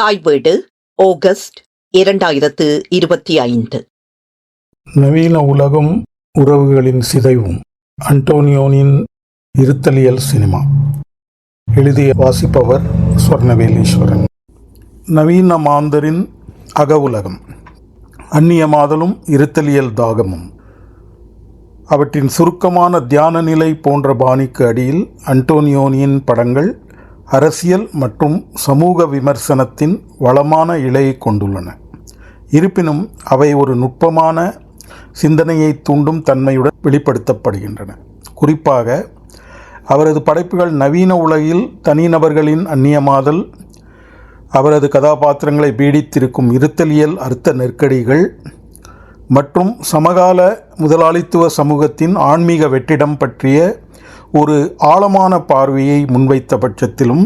தாய் வீடு ஆகஸ்ட் இரண்டாயிரத்து இருபத்தி ஐந்து. நவீன உலகம் உறவுகளின் சிதைவும் அண்டோனியோனின் இருத்தலியல் சினிமா. எழுதிய வாசிப்பவர் ஸ்வர்ணவேலீஸ்வரன் நவீன மாந்தரின் அக உலகம் அந்நிய மாதலும் இருத்தலியல் தாகமும். அவற்றின் சுருக்கமான தியான நிலை போன்ற பாணிக்கு அடியில் அண்டோனியோனியின் படங்கள் அரசியல் மற்றும் சமூக விமர்சனத்தின் வளமான இலையை கொண்டுள்ளன. இருப்பினும் அவை ஒரு நுட்பமான சிந்தனையை தூண்டும் தன்மையுடன் வெளிப்படுத்தப்படுகின்றன. குறிப்பாக அவரது படைப்புகள் நவீன உலகில் தனிநபர்களின் அந்நியமாதல் அவரது கதாபாத்திரங்களை பீடித்திருக்கும் இருத்தலியல் அர்த்த நெருக்கடிகள் மற்றும் சமகால முதலாளித்துவ சமூகத்தின் ஆன்மீக வெற்றிடம் பற்றிய ஒரு ஆழமான பார்வையை முன்வைத்த பட்சத்திலும்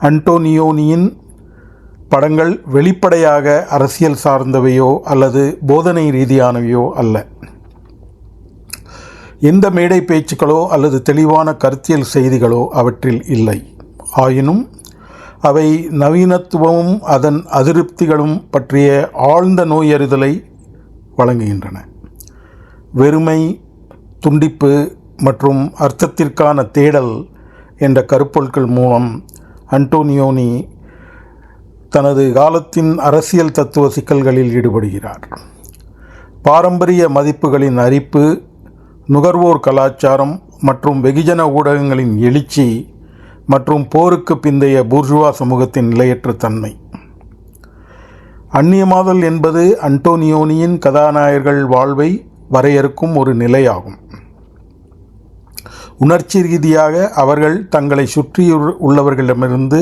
அன்டோனியோனியின் படங்கள் வெளிப்படையாக அரசியல் சார்ந்தவையோ அல்லது போதனை ரீதியானவையோ அல்ல. எந்த மேடை பேச்சுக்களோ அல்லது தெளிவான கருத்தியல் செய்திகளோ அவற்றில் இல்லை. ஆயினும் அவை நவீனத்துவமும் அதன் அதிருப்திகளும் பற்றிய ஆழ்ந்த நோயறிதலை வழங்குகின்றன. வெறுமை துண்டிப்பு மற்றும் அர்த்தத்திற்கான தேடல் என்ற கருப்பொருட்கள் மூலம் அன்டோனியோனி தனது காலத்தின் அரசியல் தத்துவ சிக்கல்களில் ஈடுபடுகிறார். பாரம்பரிய மதிப்புகளின் அரிப்பு நுகர்வோர் கலாச்சாரம் மற்றும் வெகுஜன ஊடகங்களின் எழுச்சி மற்றும் போருக்கு பிந்தைய பூர்ஜுவா சமூகத்தின் நிலையற்ற தன்மை. அந்நியமாதல் என்பது அன்டோனியோனியின் கதாநாயகர்கள் வாழ்வை வரையறுக்கும் ஒரு நிலையாகும். உணர்ச்சி ரீதியாக அவர்கள் தங்களை சுற்றி உள்ளவர்களிடமிருந்து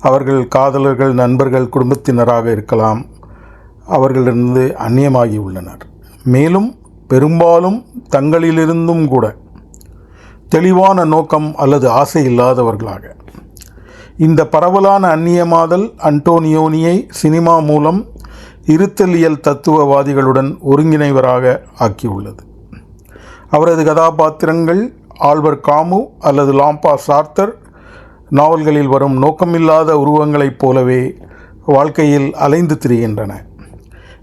அவர்கள் காதலர்கள் நண்பர்கள் குடும்பத்தினராக இருக்கலாம். அவர்களிருந்து அந்நியமாகி உள்ளனர். மேலும் பெரும்பாலும் தங்களிலிருந்தும் கூட தெளிவான நோக்கம் அல்லது ஆசை இல்லாதவர்களாக. இந்த பரவலான அந்நியமாதல் அன்டோனியோனியை சினிமா மூலம் இருத்தலியல் தத்துவவாதிகளுடன் ஒருங்கிணைவராக ஆக்கியுள்ளது. அவரது கதாபாத்திரங்கள் ஆல்பர் காமு அல்லது லாம்பா சார்த்தர் நாவல்களில் வரும் நோக்கமில்லாத உருவங்களைப் போலவே வாழ்க்கையில் அலைந்து திரிகின்றன.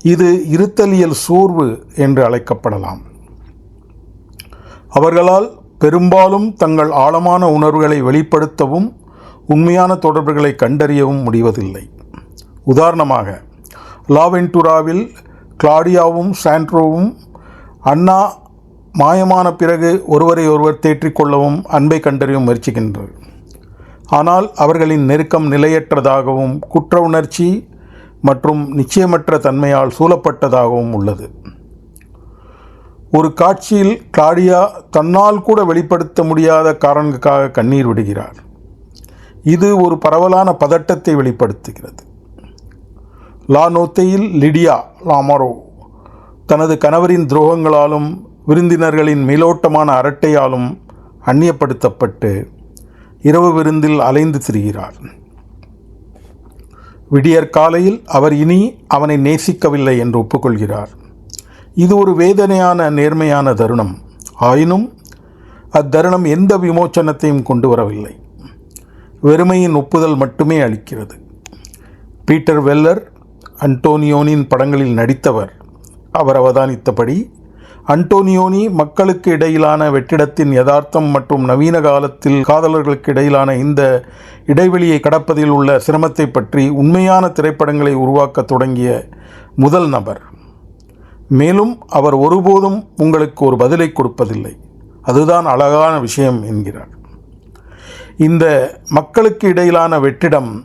இது இருத்தலியல் சோர்வு என்று அழைக்கப்படலாம். அவர்களால் பெரும்பாலும் தங்கள் ஆழமான உணர்வுகளை வெளிப்படுத்தவும் உண்மையான தொடர்புகளை கண்டறியவும் முடிவதில்லை. உதாரணமாக லாவென்டுராவில் கிளாடியாவும் சாண்ட்ரோவும் அண்ணா மாயமான பிறகு ஒருவரை ஒருவர் தேற்றிக்கொள்ளவும் அன்பை கண்டறியவும் முயற்சிக்கின்றது ஆனால் அவர்களின் நெருக்கம் நிலையற்றதாகவும் குற்ற உணர்ச்சி மற்றும் நிச்சயமற்ற தன்மையால் சூழப்பட்டதாகவும் உள்ளது. ஒரு காட்சியில் கிளாடியா தன்னால் கூட வெளிப்படுத்த முடியாத காரணங்களுக்காக கண்ணீர் விடுகிறார். இது ஒரு பரவலான பதட்டத்தை வெளிப்படுத்துகிறது. லா நோத்தையில் லிடியா லாமரோ தனது கணவரின் துரோகங்களாலும் விருந்தினர்களின் மேலோட்டமான அரட்டையாலும் அந்நியப்படுத்தப்பட்டு இரவு விருந்தில் அலைந்து திரிகிறார். விடியற் காலையில் அவர் இனி அவனை நேசிக்கவில்லை என்று ஒப்புக்கொள்கிறார். இது ஒரு வேதனையான நேர்மையான தருணம். ஆயினும் அத்தருணம் எந்த விமோச்சனத்தையும் கொண்டு வரவில்லை. வெறுமையின் ஒப்புதல் மட்டுமே அளிக்கிறது. பீட்டர் வெல்லர் அன்டோனியோனின் படங்களில் நடித்தவர் அவர் அவதானித்தபடி அன்டோனியோனி மக்களுக்கு இடையிலான வெற்றிடத்தின் யதார்த்தம் மற்றும் நவீன காலத்தில் காதலர்களுக்கு இடையிலான இந்த இடைவெளியை கடப்பதில் உள்ள சிரமத்தை பற்றி உண்மையான திரைப்படங்களை உருவாக்க தொடங்கிய முதல் நபர். மேலும் அவர் ஒருபோதும் உங்களுக்கு ஒரு பதிலை கொடுப்பதில்லை. அதுதான் அழகான விஷயம் என்கிறார். இந்த மக்களுக்கு இடையிலான வெற்றிடம்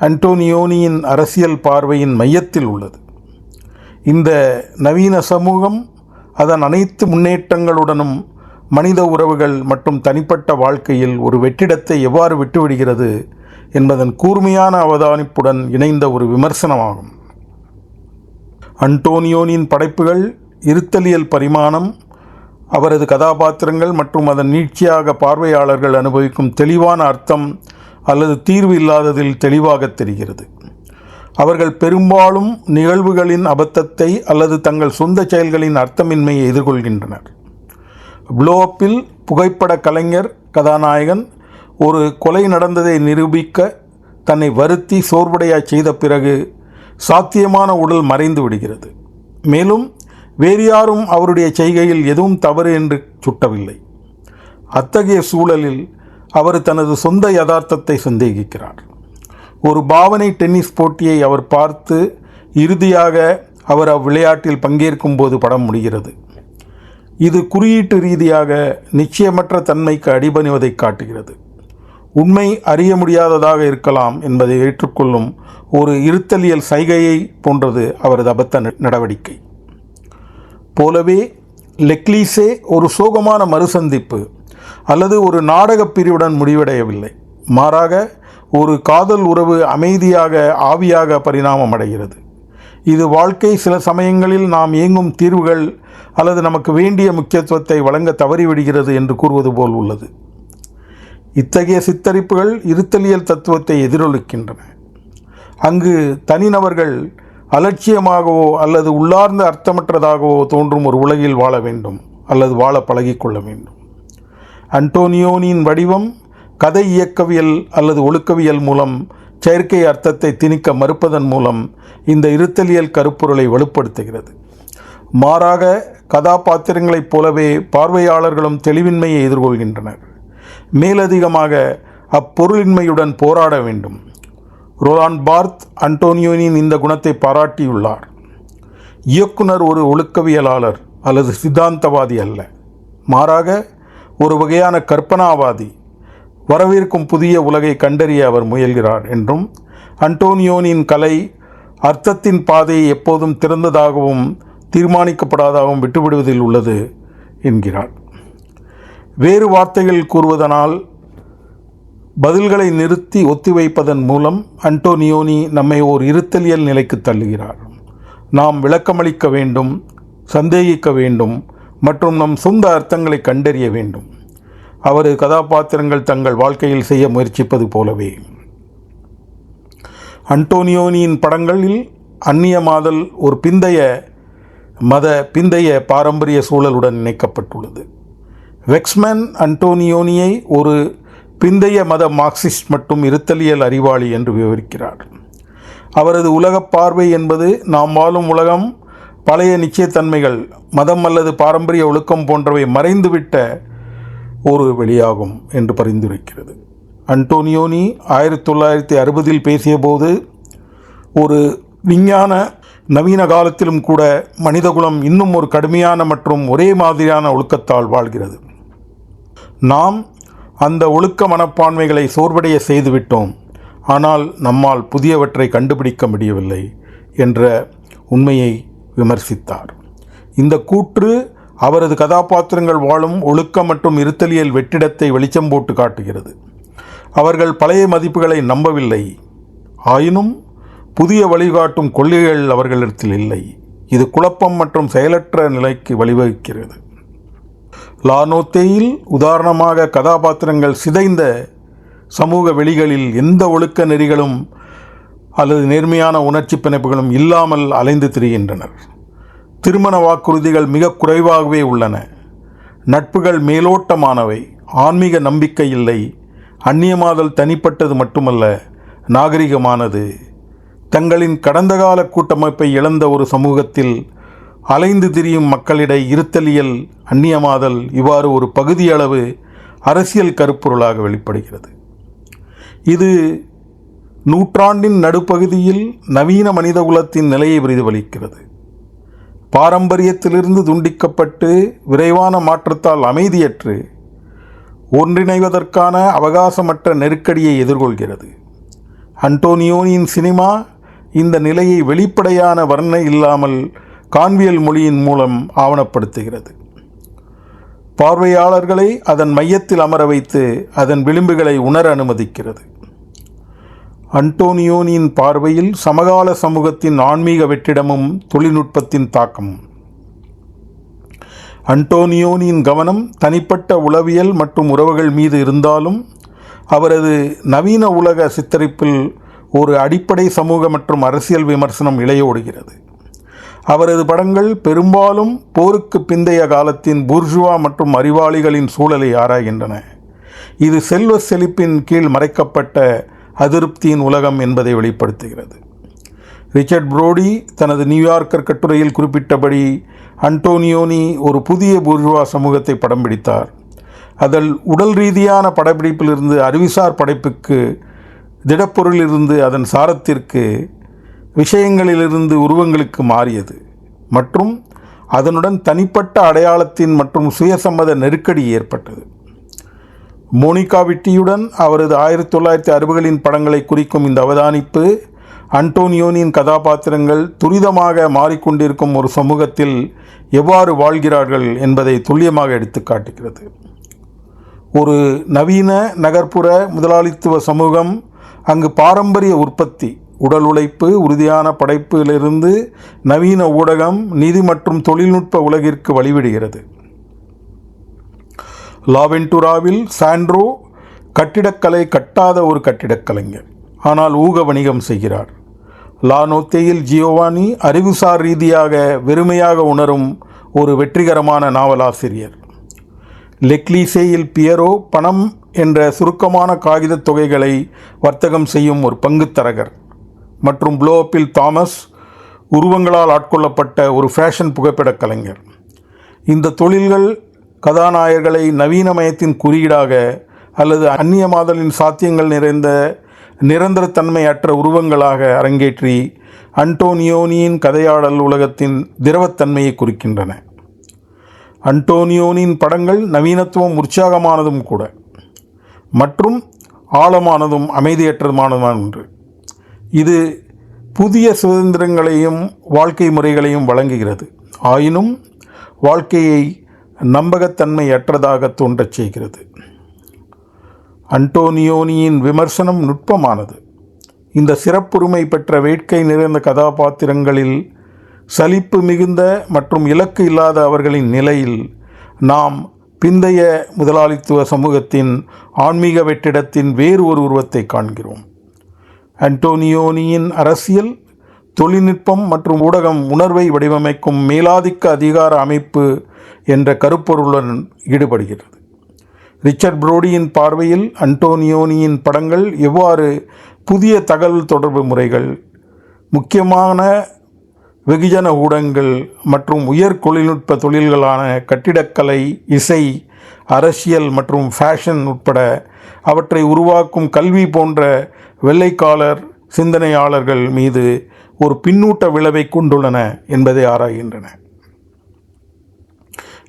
அன்டோனியோனியின் அரசியல் பார்வையின் மையத்தில் உள்ளது. இந்த நவீன சமூகம் அதன் அனைத்து முன்னேற்றங்களுடனும் மனித உறவுகள் மற்றும் தனிப்பட்ட வாழ்க்கையில் ஒரு வெற்றிடத்தை எவ்வாறு விட்டுவிடுகிறது என்பதன் கூர்மையான அவதானிப்புடன் இணைந்த ஒரு விமர்சனமாகும். அன்டோனியோனின் படைப்புகள் இருத்தலியல் பரிமாணம் அவரது கதாபாத்திரங்கள் மற்றும் அதன் நீட்சியாக பார்வையாளர்கள் அனுபவிக்கும் தெளிவான அர்த்தம் அல்லது தீர்வு இல்லாததில் தெளிவாக தெரிகிறது. அவர்கள் பெரும்பாலும் நிகழ்வுகளின் அபத்தத்தை அல்லது தங்கள் சொந்த செயல்களின் அர்த்தமின்மையை எதிர்கொள்கின்றனர். ப்ளோஅப்பில் புகைப்பட கலைஞர் கதாநாயகன் ஒரு கொலை நடந்ததை நிரூபிக்க தன்னை வருத்தி சோர்வடையாய் செய்த பிறகு சாத்தியமான உடல் மறைந்து விடுகிறது. மேலும் வேறு யாரும் அவருடைய செய்கையில் எதுவும் தவறு என்று சுட்டவில்லை. அத்தகைய சூழலில் அவர் தனது சொந்த யதார்த்தத்தை சந்தேகிக்கிறார். ஒரு பாவனை டென்னிஸ் போட்டியை அவர் பார்த்து இறுதியாக அவர் அவ்விளையாட்டில் பங்கேற்கும் போது படம் முடிகிறது. இது குறியீட்டு ரீதியாக நிச்சயமற்ற தன்மைக்கு அடிபணிவதை காட்டுகிறது. உண்மை அறிய முடியாததாக இருக்கலாம் என்பதை ஏற்றுக்கொள்ளும் ஒரு இருத்தலியல் சைகையை போன்றது அவரது அபத்த ந- நடவடிக்கை. போலவே லெக்லீஸே ஒரு சோகமான மறுசந்திப்பு அல்லது ஒரு நாடகப் பிரிவுடன் முடிவடையவில்லை. மாறாக ஒரு காதல் உறவு அமைதியாக ஆவியாக பரிணாமம் அடைகிறது. இது வாழ்க்கை சில சமயங்களில் நாம் இயங்கும் தீர்வுகள் அல்லது நமக்கு வேண்டிய முக்கியத்துவத்தை வழங்க தவறிவிடுகிறது என்று கூறுவது போல் உள்ளது. இத்தகைய சித்தரிப்புகள் இருத்தலியல் தத்துவத்தை எதிரொலிக்கின்றன. அங்கு தனிநபர்கள் அலட்சியமாகவோ அல்லது உள்ளார்ந்த அர்த்தமற்றதாகவோ தோன்றும் ஒரு உலகில் வாழ வேண்டும் அல்லது வாழ பழகிக்கொள்ள வேண்டும். அன்டோனியோனின் வடிவம் கதை இயக்கவியல் அல்லது ஒழுக்கவியல் மூலம் செயற்கை அர்த்தத்தை திணிக்க மறுப்பதன் மூலம் இந்த இருத்தலியல் கருப்பொருளை வலுப்படுத்துகிறது மாறாக கதாபாத்திரங்களைப் போலவே பார்வையாளர்களும் தெளிவின்மையை எதிர்கொள்கின்றனர். மேலதிகமாக அப்பொருளின்மையுடன் போராட வேண்டும். ரோலான் பார்த் அன்டோனியோனின் இந்த குணத்தை பாராட்டியுள்ளார். இயக்குனர் ஒரு ஒழுக்கவியலாளர் அல்லது சித்தாந்தவாதி அல்ல. மாறாக ஒரு வகையான கற்பனாவாதி வரவிருக்கும் புதிய உலகை கண்டறிய அவர் முயல்கிறார் என்றும் அன்டோனியோனின் கலை அர்த்தத்தின் பாதையை எப்போதும் திறந்ததாகவும் தீர்மானிக்கப்படாதாகவும் விட்டுவிடுவதில் உள்ளது என்கிறார். வேறு வார்த்தைகள் கூறுவதனால் பதில்களை நிறுத்தி ஒத்திவைப்பதன் மூலம் அன்டோனியோனி நம்மை ஓர் இருத்தலியல் நிலைக்கு தள்ளுகிறார். நாம் விளக்கமளிக்க வேண்டும் சந்தேகிக்க வேண்டும் மற்றும் நம் சொந்த அர்த்தங்களை கண்டறிய வேண்டும். அவரது கதாபாத்திரங்கள் தங்கள் வாழ்க்கையில் செய்ய முயற்சிப்பது போலவே. அன்டோனியோனியின் படங்களில் அந்நியமாதல் ஒரு பிந்தைய மத பிந்தைய பாரம்பரிய சூழலுடன் இணைக்கப்பட்டுள்ளது. வெக்ஸ்மேன் அன்டோனியோனியை ஒரு பிந்தைய மத மார்க்சிஸ்ட் மற்றும் இருத்தலியல் அறிவாளி என்று விவரிக்கிறார். அவரது உலகப் பார்வை என்பது நாம் வாழும் உலகம் பழைய நிச்சயத்தன்மைகள் மதம் அல்லது பாரம்பரிய ஒழுக்கம் போன்றவை மறைந்துவிட்ட ஒரு வெளியாகும் என்று பரிந்துரைக்கிறது. அன்டோனியோனி ஆயிரத்தி தொள்ளாயிரத்தி அறுபதில் பேசியபோது ஒரு விஞ்ஞான நவீன காலத்திலும் கூட மனிதகுலம் இன்னும் ஒரு கடுமையான மற்றும் ஒரே மாதிரியான ஒழுக்கத்தால் வாழ்கிறது. நாம் அந்த ஒழுக்க மனப்பான்மைகளை சோர்வடைய செய்துவிட்டோம். ஆனால் நம்மால் புதியவற்றை கண்டுபிடிக்க முடியவில்லை என்ற உண்மையை விமர்சித்தார். இந்த கூற்று அவரது கதாபாத்திரங்கள் வாழும் ஒழுக்கம் மற்றும் இருத்தலியல் வெற்றிடத்தை வெளிச்சம் போட்டு காட்டுகிறது. அவர்கள் பழைய மதிப்புகளை நம்பவில்லை. ஆயினும் புதிய வழிகாட்டும் கொள்கைகள் அவர்களிடத்தில் இல்லை. இது குழப்பம் மற்றும் செயலற்ற நிலைக்கு வழிவகுக்கிறது. லானோத்தேயில் உதாரணமாக கதாபாத்திரங்கள் சிதைந்த சமூக வெளிகளில் எந்த ஒழுக்க நெறிகளும் அல்லது நேர்மையான உணர்ச்சி பிணைப்புகளும் இல்லாமல் அலைந்து திரிகின்றனர். திருமண வாக்குறுதிகள் மிக குறைவாகவே உள்ளன. நட்புகள் மேலோட்டமானவை. ஆன்மீக நம்பிக்கை இல்லை. அந்நியமாதல் தனிப்பட்டது மட்டுமல்ல நாகரிகமானது. தங்களின் கடந்த கால கூட்டமைப்பை இழந்த ஒரு சமூகத்தில் அலைந்து திரியும் மக்களிடை இருத்தலியல் அந்நியமாதல் இவ்வாறு ஒரு பகுதியளவு அரசியல் கருப்பொருளாக வெளிப்படுகிறது. இது நூற்றாண்டின் நடுப்பகுதியில் நவீன மனிதகுலத்தின் நிலையை பிரதிபலிக்கிறது. பாரம்பரியத்திலிருந்து துண்டிக்கப்பட்டு விரைவான மாற்றத்தால் அமைதியற்று ஒன்றிணைவதற்கான அவகாசமற்ற நெருக்கடியை எதிர்கொள்கிறது. அன்டோனியோனியின் சினிமா இந்த நிலையை வெளிப்படையான வர்ணனை இல்லாமல் கான்வியல் மொழியின் மூலம் ஆவணப்படுத்துகிறது. பார்வையாளர்களை அதன் மையத்தில் அமர வைத்து அதன் விளிம்புகளை உணர அனுமதிக்கிறது. அன்டோனியோனியின் பார்வையில் சமகால சமூகத்தின் ஆன்மீக வெற்றிடமும் தொழில்நுட்பத்தின் தாக்கமும் அன்டோனியோனியின் கவனம் தனிப்பட்ட உளவியல் மற்றும் உறவுகள் மீது இருந்தாலும் அவரது நவீன உலக சித்தரிப்பில் ஒரு அடிப்படை சமூக மற்றும் அரசியல் விமர்சனம் இழையோடுகிறது. அவரது படங்கள் பெரும்பாலும் போருக்கு பிந்தைய காலத்தின் புர்ஜுவா மற்றும் அறிவாளிகளின் சூழலை ஆராய்கின்றன. இது செல்வ செழிப்பின் கீழ் மறைக்கப்பட்ட அதிருப்தியின் உலகம் என்பதை வெளிப்படுத்துகிறது. ரிச்சர்ட் புரோடி தனது நியூயார்க்கர் கட்டுரையில் குறிப்பிட்டபடி அன்டோனியோனி ஒரு புதிய பூர்வா சமூகத்தை படம் பிடித்தார். அதில் உடல் ரீதியான படப்பிடிப்பிலிருந்து அறிவிசார் படைப்புக்கு திடப்பொருளிலிருந்து அதன் சாரத்திற்கு விஷயங்களிலிருந்து உருவங்களுக்கு மாறியது மற்றும் அதனுடன் தனிப்பட்ட அடையாளத்தின் மற்றும் சுயசம்மத நெருக்கடி ஏற்பட்டது. மோனிகா விட்டியுடன் அவரது ஆயிரத்தி தொள்ளாயிரத்தி அறுபதுகளின் படங்களை குறிக்கும் இந்த அவதானிப்பு அன்டோனியோனின் கதாபாத்திரங்கள் துரிதமாக மாறிக்கொண்டிருக்கும் ஒரு சமூகத்தில் எவ்வாறு வாழ்கிறார்கள் என்பதை துல்லியமாக எடுத்து காட்டுகிறது. ஒரு நவீன நகர்ப்புற முதலாளித்துவ சமூகம் அங்கு பாரம்பரிய உற்பத்தி உடல் உழைப்பு உறுதியான படைப்பிலிருந்து நவீன ஊடகம் நிதி மற்றும் தொழில்நுட்ப உலகிற்கு வழிவிடுகிறது. லாவென்டுராவில் சாண்ட்ரோ கட்டிடக்கலை கட்டாத ஒரு கட்டிடக்கலைஞர் ஆனால் ஊக வணிகம் செய்கிறார். லானோத்தேயில் ஜியோவானி அறிவுசார் ரீதியாக வெறுமையாக உணரும் ஒரு வெற்றிகரமான நாவலாசிரியர். லெக்லீசேயில் பியரோ பணம் என்ற சுருக்கமான காகிதத் தொகைகளை வர்த்தகம் செய்யும் ஒரு பங்குத்தரகர். மற்றும் ப்ளோஅப்பில் தாமஸ் உருவங்களால் ஆட்கொள்ளப்பட்ட ஒரு ஃபேஷன் புகைப்படக் கலைஞர். இந்த தொழில்கள் கதாநாயகர்களை நவீனமயத்தின் குறியீடாக அல்லது அந்நியமாதலின் சாத்தியங்கள் நிறைந்த நிரந்தரத்தன்மையற்ற உருவங்களாக அரங்கேற்றி அன்டோனியோனியின் கதையாடல் உலகத்தின் திரவத்தன்மையை குறிக்கின்றன. அன்டோனியோனின் படங்கள் நவீனத்துவம் உற்சாகமானதும் கூட மற்றும் ஆழமானதும் அமைதியற்றதுமானதுமான ஒன்று. இது புதிய சுதந்திரங்களையும் வாழ்க்கை முறைகளையும் வழங்குகிறது. ஆயினும் வாழ்க்கையை நம்பகத்தன்மையற்றதாக தோன்றச் செய்கிறது. அன்டோனியோனியின் விமர்சனம் நுட்பமானது. இந்த சிறப்புரிமை பெற்ற வேட்கை நிறைந்த கதாபாத்திரங்களில் சலிப்பு மிகுந்த மற்றும் இலக்கு இல்லாத அவர்களின் நிலையில் நாம் பிந்தைய முதலாளித்துவ சமூகத்தின் ஆன்மீக வெற்றிடத்தின் வேறு ஒரு உருவத்தை காண்கிறோம். அன்டோனியோனியின் அரசியல் தொழில்நுட்பம் மற்றும் ஊடகம் உணர்வை வடிவமைக்கும் மேலாதிக்க அதிகார அமைப்பு என்ற கருப்பொருளுடன் ஈடுபடுகிறது. ரிச்சர்ட் புரோடியின் பார்வையில் அன்டோனியோனியின் படங்கள் எவ்வாறு புதிய தகவல் தொடர்பு முறைகள் முக்கியமான வெகுஜன ஊடகங்கள் மற்றும் உயர் தொழில்நுட்ப தொழில்களான கட்டிடக்கலை இசை அரசியல் மற்றும் ஃபேஷன் உட்பட அவற்றை உருவாக்கும் கல்வி போன்ற வெள்ளைக்காலர் சிந்தனையாளர்கள் மீது ஒரு பின்னூட்ட விளைவை கொண்டுள்ளன என்பதை ஆராய்கின்றன.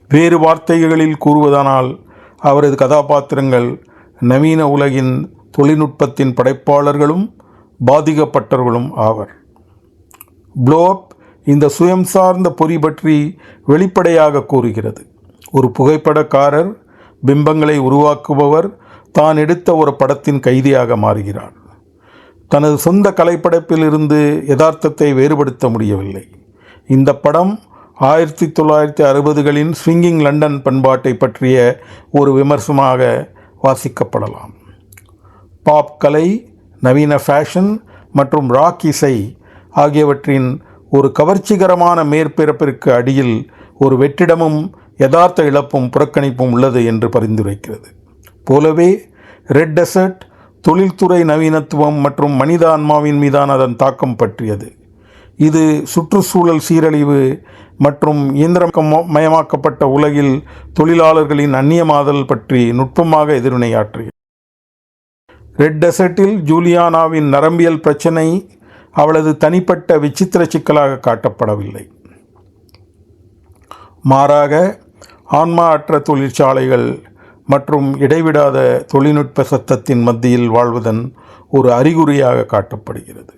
வேறு வார்த்தைகளில் கூறுவதானால் அவரது கதாபாத்திரங்கள் நவீன உலகின் தொழில்நுட்பத்தின் படைப்பாளர்களும் பாதிக்கப்பட்டவர்களும் ஆவர். ப்ளோஅப் இந்த சுயம் சார்ந்த பொறி பற்றி வெளிப்படையாக கூறுகிறது. ஒரு புகைப்படக்காரர் பிம்பங்களை உருவாக்குபவர் தான் எடுத்த ஒரு படத்தின் கைதியாக மாறுகிறார். தனது சொந்த கலைப்படைப்பில் இருந்து யதார்த்தத்தை வேறுபடுத்த முடியவில்லை. இந்த படம் ஆயிரத்தி தொள்ளாயிரத்தி அறுபதுகளின் ஸ்விங்கிங் லண்டன் பண்பாட்டை பற்றிய ஒரு விமர்சனமாக வாசிக்கப்படலாம். பாப் கலை நவீன ஃபேஷன் மற்றும் ராக் இசை ஆகியவற்றின் ஒரு கவர்ச்சிகரமான மேற்பிறப்பிற்கு அடியில் ஒரு வெற்றிடமும் யதார்த்த இழப்பும் புறக்கணிப்பும் உள்ளது என்று பரிந்துரைக்கிறது. போலவே ரெட் டெசர்ட் தொழில்துறை நவீனத்துவம் மற்றும் மனித ஆன்மாவின் மீதான அதன் தாக்கம் பற்றியது. இது சுற்றுச்சூழல் சீரழிவு மற்றும் இயந்திரமயமாக்கப்பட்ட உலகில் தொழிலாளர்களின் அந்நியமாதல் பற்றி நுட்பமாக எதிர்வினையாற்றியது. ரெட் டெசர்ட்டில் ஜூலியானாவின் நரம்பியல் பிரச்சனை அவளது தனிப்பட்ட விசித்திர சிக்கலாக காட்டப்படவில்லை. மாறாக ஆன்மா அற்ற தொழிற்சாலைகள் மற்றும் இடைவிடாத தொழில்நுட்ப சத்தத்தின் மத்தியில் வாழ்வதன் ஒரு அறிகுறியாக காட்டப்படுகிறது.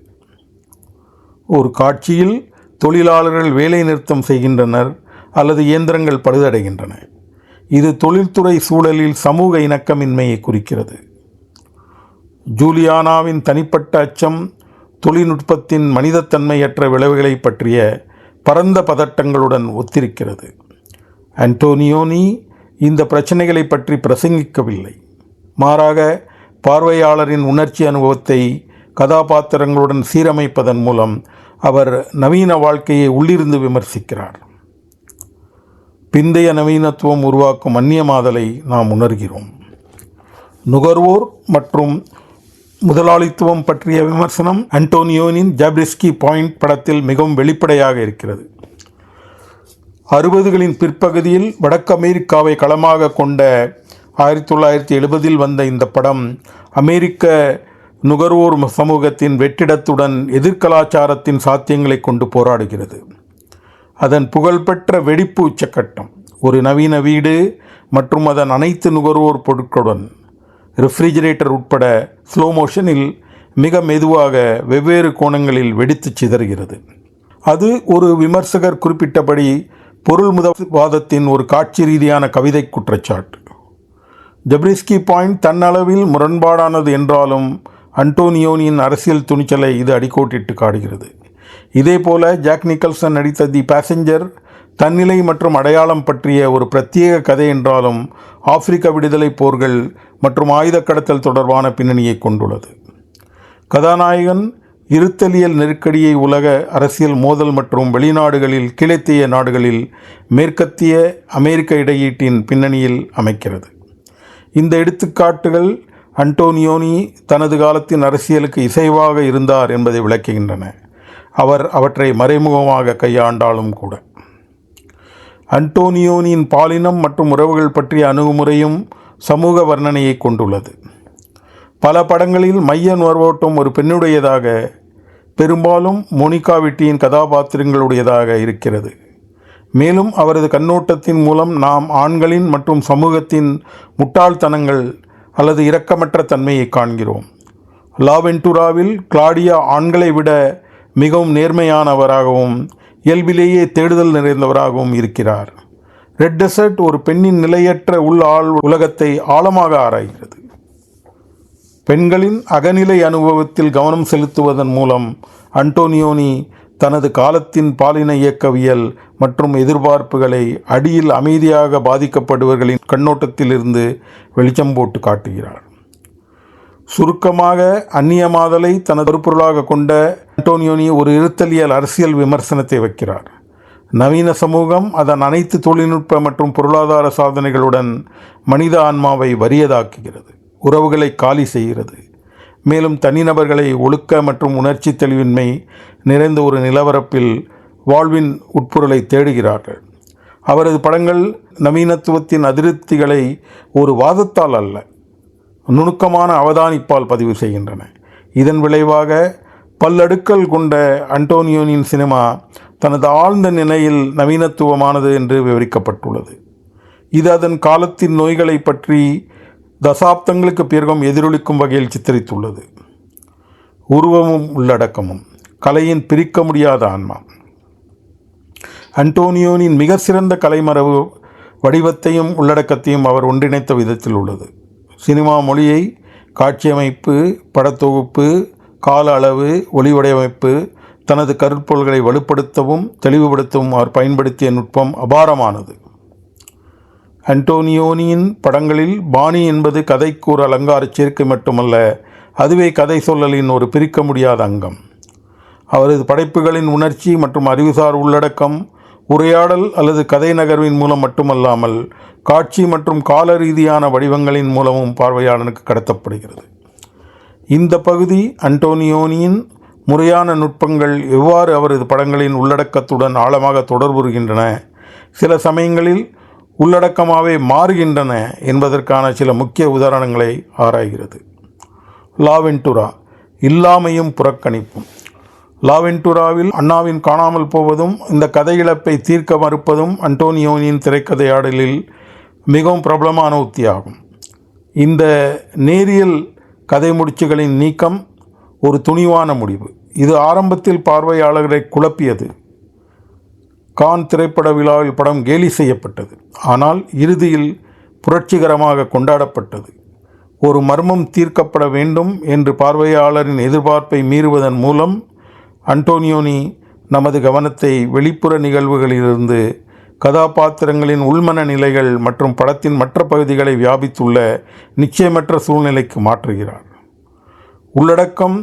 ஒரு காட்சியில் தொழிலாளர்கள் வேலை நிறுத்தம் செய்கின்றனர் அல்லது இயந்திரங்கள் பழுதடைகின்றன. இது தொழில்துறை சூழலில் சமூக இணக்கமின்மையை குறிக்கிறது. ஜூலியானாவின் தனிப்பட்ட அச்சம் தொழில்நுட்பத்தின் மனிதத்தன்மையற்ற விளைவுகளை பற்றிய பரந்த பதட்டங்களுடன் ஒத்திருக்கிறது. அன்டோனியோனி இந்த பிரச்சனைகளை பற்றி பிரசங்கிக்கவில்லை. மாறாக பார்வையாளரின் உணர்ச்சி அனுபவத்தை கதாபாத்திரங்களுடன் சீரமைப்பதன் மூலம் அவர் நவீன வாழ்க்கையை உள்ளிருந்து விமர்சிக்கிறார். பிந்தைய நவீனத்துவம் உருவாக்கும் அந்நியமாதலை நாம் உணர்கிறோம். நுகர்வோர் மற்றும் முதலாளித்துவம் பற்றிய விமர்சனம் அன்டோனியோனின் ஜாப்ரிஸ்கி பாயிண்ட் படத்தில் மிகவும் வெளிப்படையாக இருக்கிறது. அறுபதுகளின் பிற்பகுதியில் வடக்கு அமெரிக்காவை களமாக கொண்ட ஆயிரத்தி தொள்ளாயிரத்தி எழுபதில் வந்த இந்த படம் அமெரிக்க நுகர்வோர் சமூகத்தின் வெற்றிடத்துடன் எதிர்கலாச்சாரத்தின் சாத்தியங்களை கொண்டு போராடுகிறது. அதன் புகழ்பெற்ற வெடிப்பு உச்சக்கட்டம் ஒரு நவீன வீடு மற்றும் அதன் அனைத்து நுகர்வோர் பொருட்களுடன் ரெஃப்ரிஜரேட்டர் உட்பட ஸ்லோ மோஷனில் மிக மெதுவாக வெவ்வேறு கோணங்களில் வெடித்து சிதறுகிறது. அது ஒரு விமர்சகர் குறிப்பிட்டபடி பொருள் முதவாதத்தின் ஒரு காட்சி ரீதியான கவிதை குற்றச்சாட்டு. ஜப்ரிஸ்கி பாயிண்ட் தன்னளவில் முரண்பாடானது என்றாலும் அன்டோனியோனியின் அரசியல் துணிச்சலை இது அடிக்கோட்டிட்டு காடுகிறது இதேபோல ஜாக் நிக்கல்சன் நடித்த தி பேசஞ்சர் தன்னிலை மற்றும் அடையாளம் பற்றிய ஒரு பிரத்யேக கதை என்றாலும் ஆப்பிரிக்க விடுதலை போர்கள் மற்றும் ஆயுத கடத்தல் தொடர்பான பின்னணியை கொண்டுள்ளது. கதாநாயகன் இருத்தலியல் நெருக்கடியை உலக அரசியல் மோதல் மற்றும் வெளிநாடுகளில் கிழத்திய நாடுகளில் மேற்கத்திய அமெரிக்க இடையீட்டின் பின்னணியில் அமைக்கிறது. இந்த எடுத்துக்காட்டுகள் அன்டோனியோனி தனது காலத்தின் அரசியலுக்கு இசைவாக இருந்தார் என்பதை விளக்குகின்றன. அவர் அவற்றை மறைமுகமாக கையாண்டாலும் கூட. அன்டோனியோனியின் பாலினம் மற்றும் உறவுகள் பற்றிய அணுகுமுறையும் சமூக வர்ணனையை கொண்டுள்ளது. பல படங்களில் மைய நுகர்வோட்டம் ஒரு பெண்ணுடையதாக பெரும்பாலும் மோனிகா விட்டியின் கதாபாத்திரங்களுடையதாக இருக்கிறது. மேலும் அவரது கண்ணோட்டத்தின் மூலம் நாம் ஆண்களின் மற்றும் சமூகத்தின் முட்டாள்தனங்கள் அல்லது இரக்கமற்ற தன்மையை காண்கிறோம். லாவென்டுராவில் கிளாடியா ஆண்களை விட மிகவும் நேர்மையானவராகவும் இயல்பிலேயே தேடுதல் நிறைந்தவராகவும் இருக்கிறார். ரெட் டெசர்ட் ஒரு பெண்ணின் நிலையற்ற உள் ஆள் உலகத்தை ஆழமாக ஆராய்கிறது. பெண்களின் அகநிலை அனுபவத்தில் கவனம் செலுத்துவதன் மூலம் அன்டோனியோனி தனது காலத்தின் பாலின இயக்கவியல் மற்றும் எதிர்பார்ப்புகளை அடியில் அமைதியாக பாதிக்கப்படுவர்களின் கண்ணோட்டத்திலிருந்து வெளிச்சம் போட்டு காட்டுகிறார். சுருக்கமாக அந்நியமாதலை தனது பொருளாக கொண்ட அன்டோனியோனி ஒரு இருத்தலியல் அரசியல் விமர்சனத்தை வைக்கிறார். நவீன சமூகம் அதன் அனைத்து தொழில்நுட்ப மற்றும் பொருளாதார சாதனைகளுடன் மனித ஆன்மாவை வறியதாக்குகிறது. உறவுகளை காலி செய்கிறது. மேலும் தனிநபர்களை ஒழுக்க மற்றும் உணர்ச்சி தெளிவின்மை நிறைந்த ஒரு நிலவரப்பில் வாழ்வின் உட்பொருளை தேடுகிறார்கள். அவரது படங்கள் நவீனத்துவத்தின் அதிருப்திகளை ஒரு வாதத்தால் அல்ல நுணுக்கமான அவதானிப்பால் பதிவு செய்கின்றன. இதன் விளைவாக பல்லடுக்கல் கொண்ட அண்டோனியோனின் சினிமா தனது ஆழ்ந்த நிலையில் நவீனத்துவமானது என்று விவரிக்கப்பட்டுள்ளது. இது அதன் காலத்தின் நோய்களை பற்றி தசாப்தங்களுக்கு பிறகும் எதிரொலிக்கும் வகையில் சித்தரித்துள்ளது. உருவமும் உள்ளடக்கமும் கலையின் பிரிக்க முடியாத ஆன்மா. அன்டோனியோனின் மிக சிறந்த கலைமரபு வடிவத்தையும் உள்ளடக்கத்தையும் அவர் ஒன்றிணைத்த விதத்தில் உள்ளது. சினிமா மொழியை காட்சியமைப்பு படத்தொகுப்பு கால அளவு ஒளி வடிவமைப்பு தனது கருப்பொருள்களை வலுப்படுத்தவும் தெளிவுபடுத்தவும் அவர் பயன்படுத்திய நுட்பம் அபாரமானது. அன்டோனியோனியின் படங்களில் பாணி என்பது கதைக்கூறு அலங்கார சேர்க்கை மட்டுமல்ல அதுவே கதை சொல்லலின் ஒரு பிரிக்க முடியாத அங்கம். அவரது படைப்புகளின் உணர்ச்சி மற்றும் அறிவுசார் உள்ளடக்கம் உரையாடல் அல்லது கதை நகர்வின் மூலம் மட்டுமல்லாமல் காட்சி மற்றும் கால ரீதியான வடிவங்களின் மூலமும் பார்வையாளனுக்கு கடத்தப்படுகிறது. இந்த பகுதி அன்டோனியோனியின் முறையான நுட்பங்கள் எவ்வாறு அவரது படங்களின் உள்ளடக்கத்துடன் ஆழமாக தொடர்புறுகின்றன? சில சமயங்களில் உள்ளடக்கமாகவே மாறுகின்றன என்பதற்கான சில முக்கிய உதாரணங்களை ஆராய்கிறது. லாவென்டுரா இல்லாமையும் புறக்கணிப்பும். லாவென்டுராவில் அண்ணாவின் காணாமல் போவதும் இந்த கதை இழப்பை தீர்க்க மறுப்பதும் அன்டோனியோனியின் திரைக்கதையாடலில் மிகவும் பிரபலமான உத்தியாகும். இந்த நேரியல் கதை முடிச்சுகளின் நீக்கம் ஒரு துணிவான முடிவு. இது ஆரம்பத்தில் பார்வையாளர்களை குழப்பியது. கான் திரைப்பட விழாவில் படம் கேலி செய்யப்பட்டது. ஆனால் இறுதியில் புரட்சிகரமாக கொண்டாடப்பட்டது. ஒரு மர்மம் தீர்க்கப்பட வேண்டும் என்று பார்வையாளரின் எதிர்பார்ப்பை மீறுவதன் மூலம் அன்டோனியோனி நமது கவனத்தை வெளிப்புற நிகழ்வுகளிலிருந்து கதாபாத்திரங்களின் உள்மன நிலைகள் மற்றும் படத்தின் மற்ற பகுதிகளை வியாபித்துள்ள நிச்சயமற்ற சூழ்நிலைக்கு மாற்றுகிறார். உள்ளடக்கம்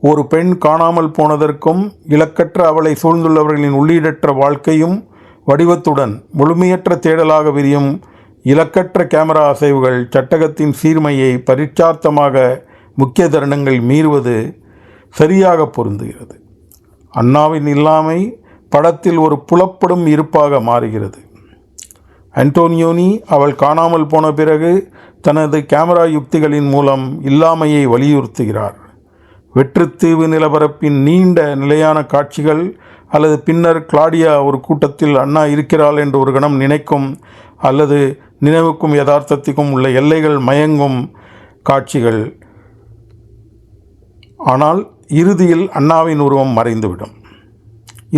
ஒரு பெண் காணாமல் போனதற்கும் இலக்கற்ற அவளை சூழ்ந்துள்ளவர்களின் உள்ளீடற்ற வாழ்க்கையும் வடிவத்துடன் முழுமையற்ற தேடலாக விரியும் இலக்கற்ற கேமரா அசைவுகள் சட்டகத்தின் சீர்மையை பரிச்சார்த்தமாக முக்கிய தருணங்கள் மீறுவது சரியாக பொருந்துகிறது. அண்ணாவின் இல்லாமை படத்தில் ஒரு புலப்படும் இருப்பாக மாறுகிறது. அன்டோனியோனி அவள் காணாமல் போன பிறகு தனது கேமரா யுக்திகளின் மூலம் இல்லாமையை வலியுறுத்துகிறார். வெற்றுத்தீவு நிலப்பரப்பின் நீண்ட நிலையான காட்சிகள் அல்லது பின்னர் கிளாடியா ஒரு கூட்டத்தில் அண்ணா இருக்கிறாள் என்று ஒரு கணம் நினைக்கும் அல்லது நினைவுக்கும் யதார்த்தத்துக்கும் உள்ள எல்லைகள் மயங்கும் காட்சிகள். ஆனால் இறுதியில் அண்ணாவின் உருவம் மறைந்துவிடும்.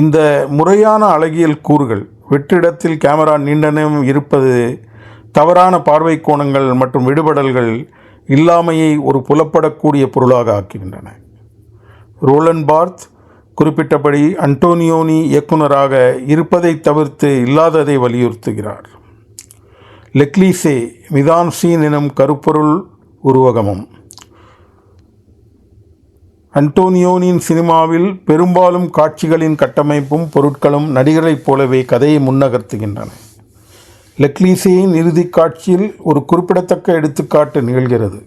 இந்த முறையான அழகியல் கூறுகள் வெற்றிடத்தில் கேமரா நீண்ட நேரம் இருப்பது தவறான பார்வை கோணங்கள் மற்றும் விடுபடல்கள் இல்லாமையை ஒரு புலப்படக்கூடிய பொருளாக ஆக்குகின்றன. ரோலன் பார்த் குறிப்பிட்டபடி அன்டோனியோனி இயக்குனராக இருப்பதை தவிர்த்து இல்லாததை வலியுறுத்துகிறார். லெக்லீசே மிதான்சீன் எனும் கருப்பொருள் உருவகமும். அன்டோனியோனின் சினிமாவில் பெரும்பாலும் காட்சிகளின் கட்டமைப்பும் பொருட்களும் நடிகரைப் போலவே கதையை முன்னகர்த்துகின்றன. லெக்லீசியின் இறுதிக் காட்சியில் ஒரு குறிப்பிடத்தக்க எடுத்துக்காட்டு நிகழ்கிறது.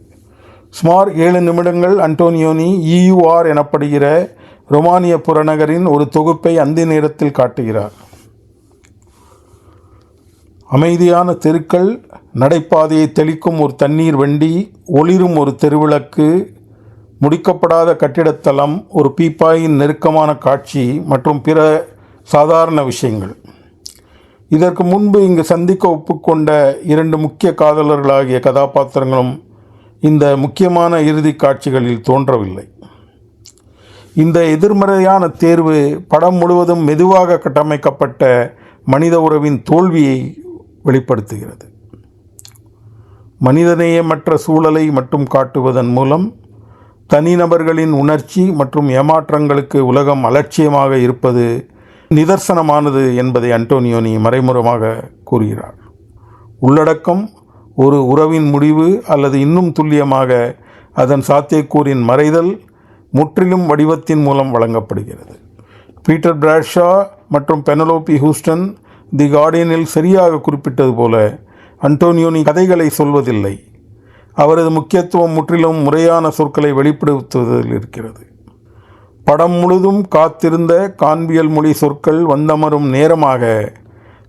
சுமார் ஏழு நிமிடங்கள் அன்டோனியோனி இயூஆர் எனப்படுகிற ரொமானிய புறநகரின் ஒரு தொகுப்பை அந்த நேரத்தில் காட்டுகிறார். அமைதியான தெருக்கள் நடைபாதையை தெளிக்கும் ஒரு தண்ணீர் வண்டி ஒளிரும் ஒரு தெருவிளக்கு முடிக்கப்படாத கட்டிடத்தளம் ஒரு பீப்பாயின் நெருக்கமான காட்சி மற்றும் பிற சாதாரண விஷயங்கள். இதற்கு முன்பு இங்கு சந்திக்க ஒப்புக்கொண்ட இரண்டு முக்கிய காதலர்களாகிய கதாபாத்திரங்களும் இந்த முக்கியமான இறுதிக் காட்சிகளில் தோன்றவில்லை. இந்த எதிர்மறையான தேர்வு படம் முழுவதும் மெதுவாக கட்டமைக்கப்பட்ட மனித உறவின் தோல்வியை வெளிப்படுத்துகிறது. மனிதநேயமற்ற சூழலை மட்டும் காட்டுவதன் மூலம் தனிநபர்களின் உணர்ச்சி மற்றும் ஏமாற்றங்களுக்கு உலகம் அலட்சியமாக இருப்பது நிதர்சனமானது என்பதை அன்டோனியோனி மறைமுகமாக கூறுகிறார். உள்ளடக்கம் ஒரு உறவின் முடிவு அல்லது இன்னும் துல்லியமாக அதன் சாத்தியக்கூறின் மறைதல் முற்றிலும் வடிவத்தின் மூலம் வழங்கப்படுகிறது. பீட்டர் பிராட்ஷா மற்றும் பெனலோபி ஹூஸ்டன் தி கார்டியனில் சரியாக குறிப்பிட்டது போல அன்டோனியோனி கதைகளை சொல்வதில்லை. அவரது முக்கியத்துவம் முற்றிலும் முறையான சொற்களை வெளிப்படுத்துவதில் இருக்கிறது. படம் முழுதும் காத்திருந்த காண்பியல் மொழி சொற்கள் வந்தமரும் நேரமாக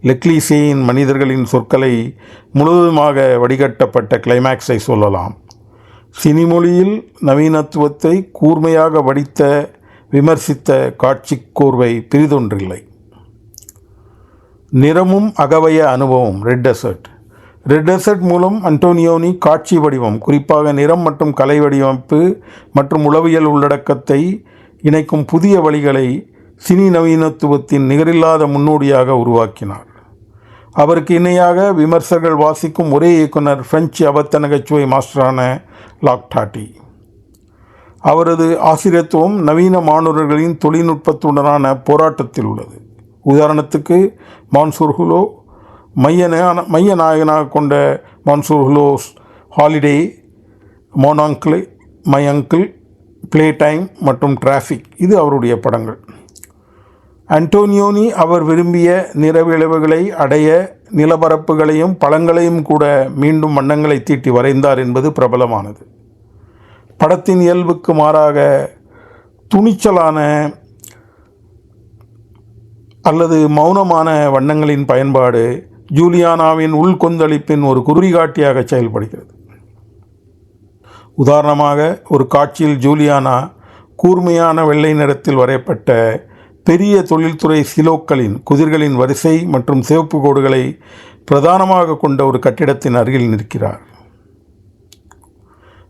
லெக்லீசியின் மனிதர்களின் சொற்களை முழுவதுமாக வடிகட்டப்பட்ட கிளைமேக்ஸை சொல்லலாம். சினிமொழியில் நவீனத்துவத்தை கூர்மையாக வடித்த விமர்சித்த காட்சி கோர்வை பிரிதொன்றில்லை. நிறமும் அகவய அனுபவம் ரெட் டெசர்ட் ரெட் டெசர்ட் மூலம் அன்டோனியோனி காட்சி வடிவம் குறிப்பாக நிறம் மற்றும் கலை வடிவமைப்பு மற்றும் உளவியல் உள்ளடக்கத்தை இணைக்கும் புதிய வழிகளை சினி நவீனத்துவத்தின் நிகரில்லாத முன்னோடியாக உருவாக்கினார். அவருக்கு இணையாக விமர்சகர்கள் வாசிக்கும் ஒரே இயக்குனர் பிரெஞ்சு அபத்த நகைச்சுவை மாஸ்டரான லாக்டாட்டி. அவரது ஆசிரியத்துவம் நவீன மாணவர்களின் தொழில்நுட்பத்துடனான போராட்டத்தில் உள்ளது. உதாரணத்துக்கு மான்சூர் ஹுலோ மைய மைய நாயகனாக கொண்ட monsieur Hulot's holiday Mon Oncle my uncle play time மற்றும் டிராஃபிக் இது அவருடைய படங்கள். அன்டோனியோனி அவர் விரும்பிய நிறவிளைவுகளை அடைய நிலப்பரப்புகளையும் பழங்களையும் கூட மீண்டும் வண்ணங்களை தீட்டி வரைந்தார் என்பது பிரபலமானது. படத்தின் இயல்புக்கு மாறாக துணிச்சலான அல்லது மௌனமான வண்ணங்களின் பயன்பாடு ஜூலியானாவின் உள்கொந்தளிப்பின் ஒரு குறிகாட்டியாக செயல்படுகிறது. உதாரணமாக ஒரு காட்சியில் ஜூலியானா கூர்மையான வெள்ளை நிறத்தில் வரையப்பட்ட பெரிய தொழில்துறை சிலோக்களின் குதிர்களின் வரிசை மற்றும் சிவப்பு கோடுகளை பிரதானமாக கொண்ட ஒரு கட்டிடத்தின் அருகில் நிற்கிறார்.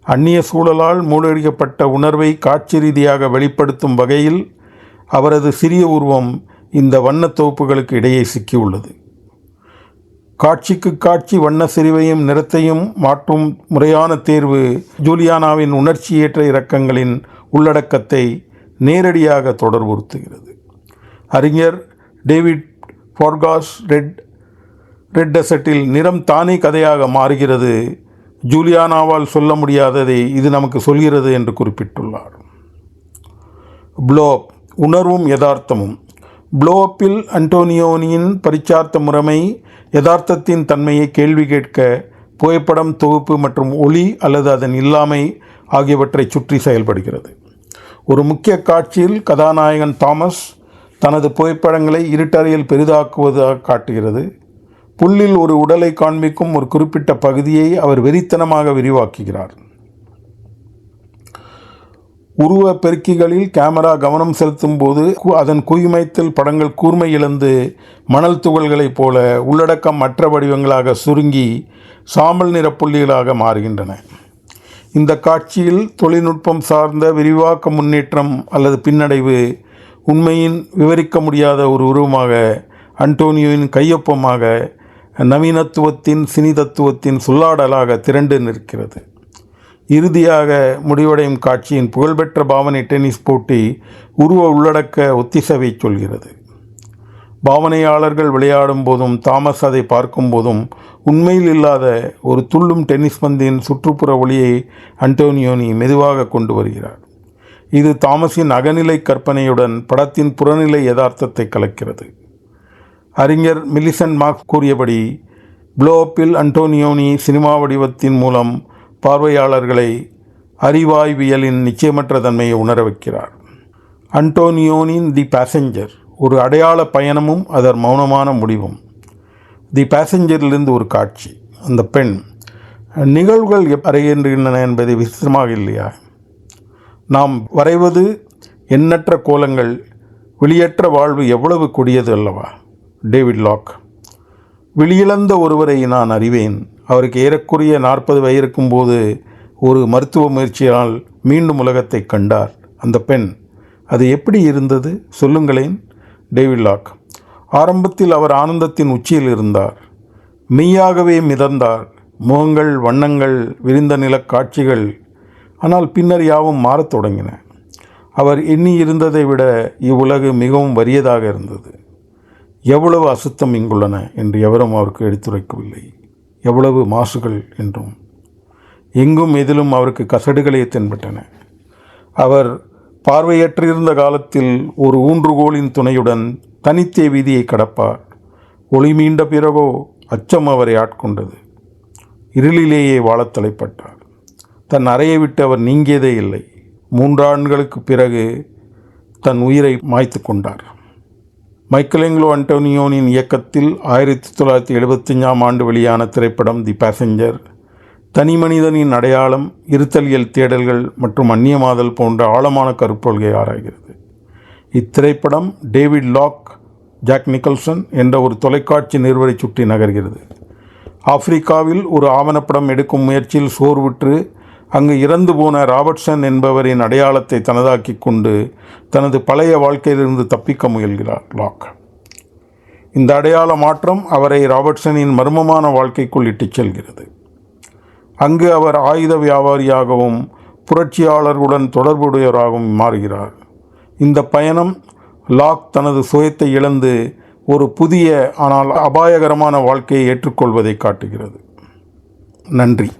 அந்நிய சூழலால் மூழ்கடிக்கப்பட்ட உணர்வை காட்சி ரீதியாக வெளிப்படுத்தும் வகையில் அவரது சிறிய உருவம் இந்த வண்ணத் தொகுப்புகளுக்கு இடையே சிக்கியுள்ளது. காட்சிக்கு காட்சி வண்ண சிரிவையும் நிறத்தையும் மாற்றும் முறையான தேர்வு ஜூலியானாவின் உணர்ச்சியேற்ற இறக்கங்களின் உள்ளடக்கத்தை நேரடியாக தொடர்புறுத்துகிறது. அறிஞர் டேவிட் ஃபார்காஸ் ரெட் ரெட் டெசர்ட்டில் நிறம் தானே கதையாக மாறுகிறது. ஜூலியானாவால் சொல்ல முடியாததை இது நமக்கு சொல்கிறது என்று குறிப்பிட்டுள்ளார். ப்ளோப் உணர்வும் யதார்த்தமும். ப்ளோப்பில் அன்டோனியோனியின் பரிச்சார்த்த முறைமை யதார்த்தத்தின் தன்மையை கேள்வி கேட்க புகைப்படம் தொகுப்பு மற்றும் ஒளி அல்லது அதன் இல்லாமை ஆகியவற்றை சுற்றி செயல்படுகிறது. ஒரு முக்கிய காட்சியில் கதாநாயகன் தாமஸ் தனது புகைப்படங்களை இருட்டறையில் பெரிதாக்குவதாக காட்டுகிறது. புல்லில் ஒரு உடலை காண்பிக்கும் ஒரு குறிப்பிட்ட பகுதியை அவர் வெறித்தனமாக விரிவாக்குகிறார். உருவ பெருக்கிகளில் கேமரா கவனம் செலுத்தும் போது கு- அதன் குவிமைத்தல் படங்கள் கூர்மை இழந்து மணல் துகள்களைப் போல உள்ளடக்கம் மற்ற வடிவங்களாக சுருங்கி சாம்பல் நிற புள்ளிகளாக மாறுகின்றன. இந்த காட்சியில் தொழில்நுட்பம் சார்ந்த விரிவாக்க முன்னேற்றம் அல்லது பின்னடைவு உண்மையின் விவரிக்க முடியாத ஒரு உருவமாக அன்டோனியோவின் கையொப்பமாக நவீனத்துவத்தின் சினி தத்துவத்தின் சொல்லாடலாக திரண்டு நிற்கிறது. இறுதியாக முடிவடையும் காட்சியின் புகழ்பெற்ற பாவனை டென்னிஸ் போட்டி உருவ உள்ளடக்க ஒத்திசைவை சொல்கிறது. பாவனையாளர்கள் விளையாடும் போதும் தாமஸ் அதை பார்க்கும் போதும் உண்மையில் இல்லாத ஒரு துள்ளும் டென்னிஸ் பந்தின் சுற்றுப்புற ஒளியை அன்டோனியோனி மெதுவாக கொண்டு வருகிறார். இது தாமஸின் அகநிலை கற்பனையுடன் படத்தின் புறநிலை யதார்த்தத்தை கலக்கிறது. அறிஞர் மிலிசன் மார்க் கூறியபடி ப்ளோப்பில் அன்டோனியோனி சினிமா வடிவத்தின் மூலம் பார்வையாளர்களை அறிவாய்வியலின் நிச்சயமற்ற தன்மையை உணர வைக்கிறார். அன்டோனியோனின் தி பேசஞ்சர் ஒரு அடையாள பயணமும் அதன் மௌனமான முடிவும். தி பேசஞ்சரிலிருந்து ஒரு காட்சி அந்த பெண். நிகழ்வுகள் எப் என்பது விசித்திரமாக இல்லையா? நாம் வரைவது எண்ணற்ற கோலங்கள் வெளியற்ற வாழ்வு எவ்வளவு கொடியது அல்லவா? David lock. வெளியிழந்த ஒருவரை நான் அறிவேன். அவருக்கு ஏறக்குறைய நாற்பது வயதிருக்கும் போது ஒரு மருத்துவ முயற்சியால் மீண்டும் உலகத்தை கண்டார். அந்த பெண் அது எப்படி இருந்தது? சொல்லுங்களேன். David Locke. ஆரம்பத்தில் அவர் ஆனந்தத்தின் உச்சியில் இருந்தார். மெய்யாகவே மிதந்தார். முகங்கள் வண்ணங்கள் விரிந்த நிலக் காட்சிகள் ஆனால் பின்னர் யாவும் மாறத் தொடங்கின. அவர் எண்ணி இருந்ததை விட இவ்வுலகு மிகவும் வறியதாக இருந்தது. எவ்வளவு அசுத்தம் இங்குள்ளன என்று எவரும் அவருக்கு எடுத்துரைக்கவில்லை. எவ்வளவு மாசுகள் என்றும். எங்கும் எதிலும் அவருக்கு கசடுகளே தென்பட்டன. அவர் பார்வையற்றிருந்த காலத்தில் ஒரு ஊன்றுகோலின் துணையுடன் தனித்தே வீதியை கடப்பார். ஒளி மீண்ட பிறகோ அச்சம் அவரை ஆட்கொண்டது. இருளிலேயே வாழத் தலைப்பட்டார். தன் அறையை விட்டு அவர் நீங்கியதே இல்லை. மூன்றாண்டுகளுக்கு பிறகு தன் உயிரை மாய்த்து கொண்டார். மைக்கேலேங்கிலோ அண்டோனியோனின் இயக்கத்தில் ஆயிரத்தி தொள்ளாயிரத்தி எழுபத்தஞ்சாம் ஆண்டு வெளியான திரைப்படம் தி பேசஞ்சர். தனி மனிதனின் அடையாளம் இருத்தலியல் தேடல்கள் மற்றும் அந்நியமாதல் போன்ற ஆழமான கருப்பொள்கை ஆராய்கிறது. இத்திரைப்படம் டேவிட் லாக் ஜாக் நிக்கல்சன் என்ற ஒரு தொலைக்காட்சி நிறுவனை சுற்றி நகர்கிறது. ஆப்பிரிக்காவில் ஒரு ஆவணப்படம் எடுக்கும் முயற்சியில் சோர்வுற்று அங்கு இறந்து போன ராபர்ட்சன் என்பவரின் அடையாளத்தை தனதாக்கிக் கொண்டு தனது பழைய வாழ்க்கையிலிருந்து தப்பிக்க முயல்கிறார் லாக். இந்த அடையாள மாற்றம் அவரை ராபர்ட்சனின் மர்மமான வாழ்க்கைக்குள் இட்டுச் செல்கிறது. அங்கு அவர் ஆயுத வியாபாரியாகவும் புரட்சியாளர்களுடன் தொடர்புடையவராகவும் மாறுகிறார். இந்த பயணம் லாக் தனது சுயத்தை இழந்து ஒரு புதிய ஆனால் அபாயகரமான வாழ்க்கையை ஏற்றுக்கொள்வதை காட்டுகிறது. நன்றி.